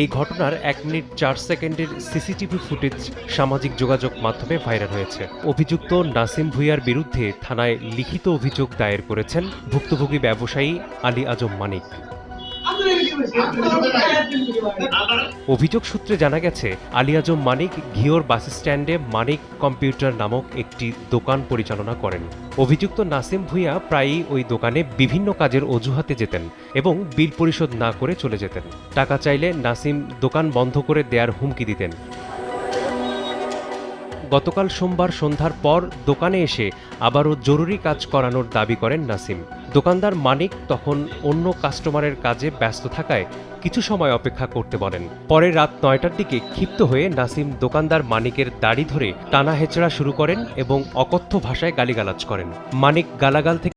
এই ঘটনার এক মিনিট চার সেকেন্ডের সিসিটিভি ফুটেজ সামাজিক যোগাযোগ মাধ্যমে ভাইরাল হয়েছে। অভিযুক্ত নাসিম ভুইয়ার বিরুদ্ধে থানায় লিখিত অভিযোগ দায়ের করেছেন ভুক্তভোগী ব্যবসায়ী আলী আজম মানিক। অভিযোগ সূত্রে জানা গেছে, আলী আজম মানিক ঘিওর বাস স্ট্যান্ডে মানিক কম্পিউটার নামক একটি দোকান পরিচালনা করেন। অভিযুক্ত নাসিম ভুইয়া প্রায়ই ওই দোকানে বিভিন্ন কাজের অজুহাতে যেতেন এবং বিল পরিশোধ না করে চলে যেতেন। টাকা চাইলে নাসিম দোকান বন্ধ করে দেয়ার হুমকি দিতেন। গতকাল সোমবার সন্ধ্যার পর দোকানে এসে আবারও জরুরি কাজ করানোর দাবি করেন নাসিম। দোকানদার মানিক তখন অন্য কাস্টমারের কাজে ব্যস্ত থাকায় কিছু সময় অপেক্ষা করতে বলেন। পরে রাত নয়টার দিকে ক্ষিপ্ত হয়ে নাসিম দোকানদার মানিকের দাড়ি ধরে টানা হেচড়া শুরু করেন এবং অকথ্য ভাষায় গালিগালাজ করেন। মানিক গালাগাল থেকে